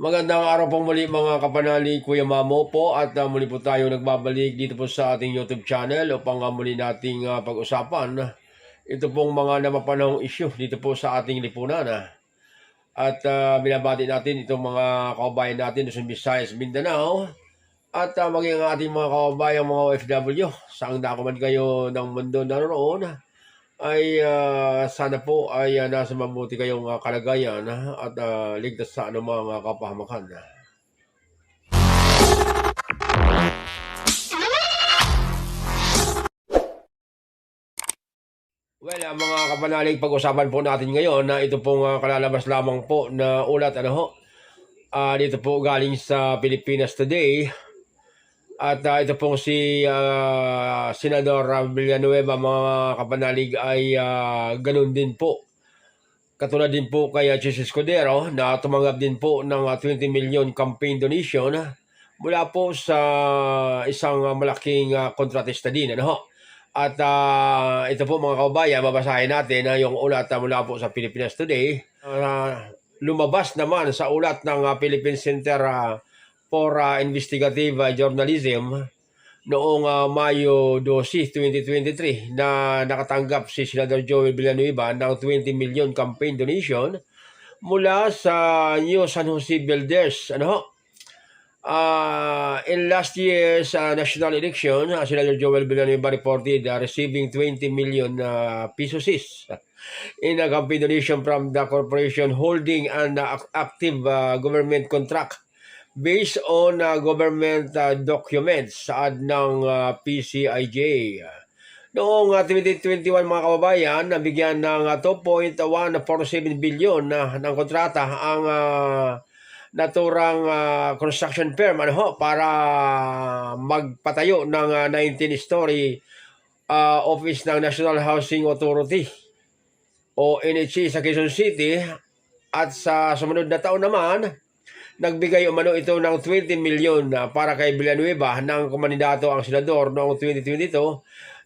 Magandang araw po muli mga kapanali, Kuya Mamo po at uh, muli po tayo nagbabalik dito po sa ating YouTube channel upang uh, muli nating uh, pag-usapan ito pong mga namapanahong issue dito po sa ating lipunan. ah. At uh, binabati natin itong mga kababayan natin sa Visayas, Mindanao at uh, maging ating mga kababayan mga OFW saan dako man kayo ng mundo naroon ay ah, sana po ay ah, nasa mabuti kayong ah, kalagayan at ah, ligtas sa anumang uh, kapahamakan. Well, ah, mga kapanalig, pag-usapan po natin ngayon na ito pong ah, kalalabas lamang po na ulat ano ho. Ah, dito po galing sa Pilipinas Today. At ah, ito pong si ah, Senador Villanueva mga kapanalig ay ah, ganun din po. Katulad din po kay uh, Jesus Escudero na tumanggap din po ng ah, 20 million campaign donation mula po sa isang malaking ah, kontratista din. Ano ho? At ah, ito po mga kababayan, babasahin natin na yung ulat mula po sa Pilipinas Today. Ah, lumabas naman sa ulat ng ah, Philippine Center ah, for ah, Investigative ah, Journalism noong ah, Mayo 12, 2023 na nakatanggap si Senador Joel Villanueva ng 20 million campaign donation mula sa New San Jose Builders. Ano? Uh, in last year's uh, national election, uh, Senator Joel Villanueva reported uh, receiving 20 million uh, pesos in a campaign donation from the corporation holding an uh, active uh, government contract based on uh, government uh, documents saad ng uh, PCIJ. Noong uh, 2021 mga kababayan, nabigyan ng uh, 2.147 billion na ng kontrata ang uh, naturang ah, construction firm ano ho, para magpatayo ng 19-story office ng National Housing Authority o NHA sa Quezon City at sa sumunod na taon naman nagbigay umano ito ng 20 million na para kay Villanueva ng kumandidato ang senador noong 2022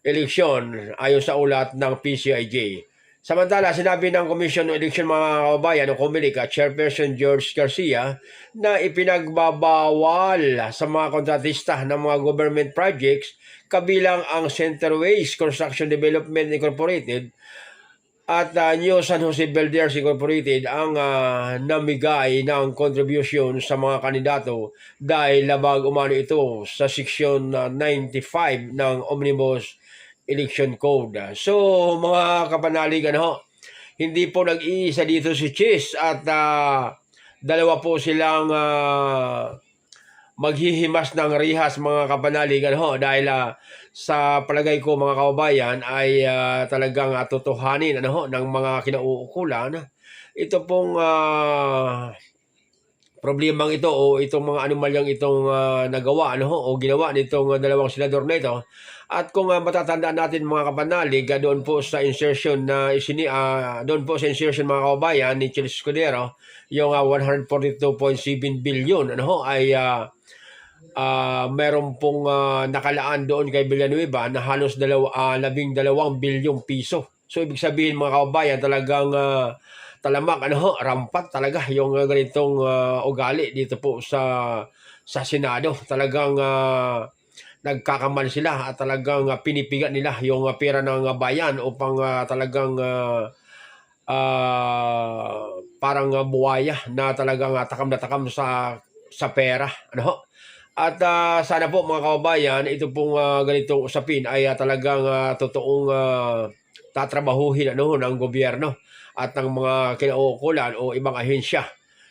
eleksyon ayon sa ulat ng PCIJ. Samantala, sinabi ng Commission on Election mga kababayan o Comelec at Chairperson George Garcia na ipinagbabawal sa mga kontratista ng mga government projects kabilang ang Centerways Construction Development Incorporated at uh, New San Jose Builders Incorporated ang uh, namigay ng contribution sa mga kandidato dahil labag umano ito sa Section uh, 95 ng Omnibus Election Code. So, mga kapanalig, ano, hindi po nag-iisa dito si Chis at uh, dalawa po silang uh, maghihimas ng rihas mga kapanalig ano, dahil uh, sa palagay ko mga kababayan ay uh, talagang uh, ano, ng mga kinauukulan. Ito pong uh, problemang ito o itong mga anomalyang itong uh, nagawa ano, o ginawa nitong uh, dalawang senador na ito. At kung uh, matatandaan natin mga kapanalig, uh, doon po sa insertion na uh, isini, uh, doon po sa insertion mga kababayan ni Chile Escudero, yung uh, 142.7 billion ano, ay uh, uh, meron pong uh, nakalaan doon kay Villanueva na halos dalaw, uh, labing dalawang bilyong piso. So ibig sabihin mga kababayan talagang uh, talamak ano rampat talaga yung uh, ganitong uh, ugali dito po sa sa Senado. Talagang uh, nagkakamal sila at talagang uh, pinipigat nila yung uh, pera ng uh, bayan upang uh, talagang uh, uh, parang uh, buwaya na talagang uh, takam na takam sa sa pera. Ano? At uh, sana po mga kababayan, ito pong uh, ganitong usapin ay uh, talagang uh, totoong uh, tatrabahuhin ano, ng gobyerno at ng mga kinauukulan o ibang ahensya.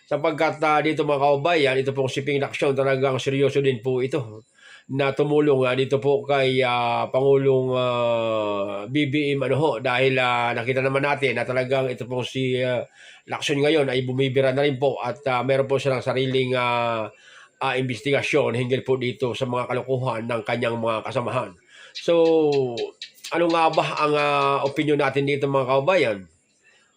Sapagkat uh, dito mga kababayan, ito pong shipping action talagang seryoso din po ito na tumulong uh, dito po kay uh, Pangulong uh, BBM ano ho dahil uh, nakita naman natin na talagang ito pong si uh, Lacson ngayon ay bumibira na rin po at uh, meron po silang sariling uh, uh, investigasyon hinggil po dito sa mga kalokohan ng kanyang mga kasamahan. So, ano nga ba ang uh, opinion natin dito mga kababayan?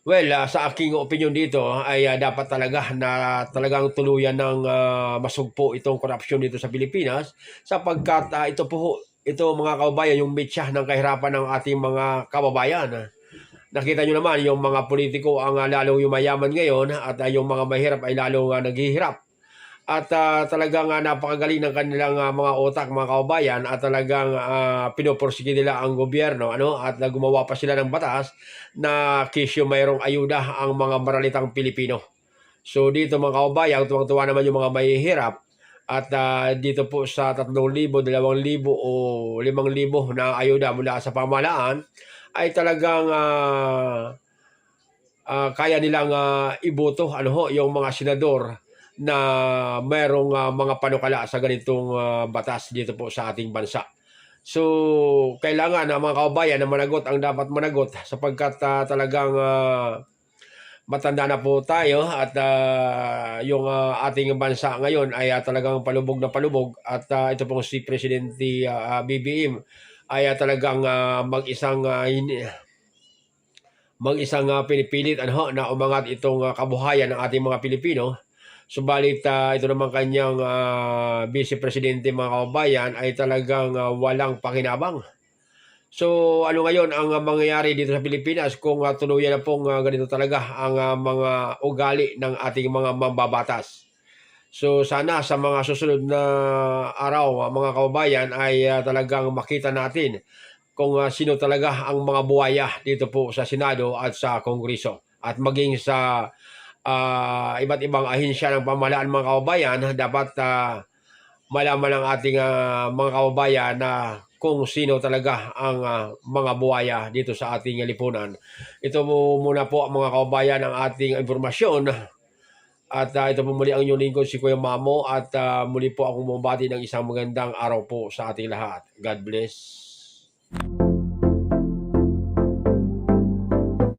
Well, uh, sa aking opinion dito ay uh, dapat talaga na talagang tuluyan ng uh, masugpo itong korupsyon dito sa Pilipinas sapagkat uh, ito po ito mga kababayan yung mitya ng kahirapan ng ating mga kababayan. Nakita nyo naman yung mga politiko ang uh, lalong yumayaman ngayon at uh, yung mga mahirap ay lalong uh, naghihirap. At ah, talagang ah, napakagaling ng kanilang ah, mga utak mga kababayan at talagang uh, pinoporsige nila ang gobyerno ano at gumawa pa sila ng batas na kisyo mayroong ayuda ang mga maralitang Pilipino. So dito mga kababayan, tuwang-tuwa naman yung mga mahihirap at ah, dito po sa 3,000, 2,000 o 5,000 na ayuda mula sa pamahalaan ay talagang ah, ah, kaya nilang ah, iboto ano ho, yung mga senador na mayroong ah, mga panukala sa ganitong ah, batas dito po sa ating bansa. So, kailangan ang mga kababayan na managot ang dapat managot sapagkat ah, talagang ah, matanda na po tayo at ah, yung ah, ating bansa ngayon ay ah, talagang palubog na palubog at ah, ito pong si Presidente ah, BBM ay ah, talagang ah, mag-isang ah, hin- mag-isang ah, pinipilit ano, na umangat itong ah, kabuhayan ng ating mga Pilipino. Subalit ah, ito naman kanyang ah, Vice Presidente mga kababayan ay talagang ah, walang pakinabang. So ano ngayon ang ah, mangyayari dito sa Pilipinas kung ah, tuluyan na pong ah, ganito talaga ang ah, mga ugali ng ating mga mambabatas. So sana sa mga susunod na araw ah, mga kababayan ay ah, talagang makita natin kung ah, sino talaga ang mga buwaya dito po sa Senado at sa Kongreso at maging sa ah, iba't ibang ahensya ng pamahalaan mga kababayan dapat ah, malaman ng ating ah, mga kababayan na kung sino talaga ang ah, mga buwaya dito sa ating lipunan. Ito mo muna po mga kababayan ang ating informasyon. At ah, ito po muli ang inyong lingkod si Kuya Mamo at ah, muli po akong bumabati ng isang magandang araw po sa ating lahat. God bless.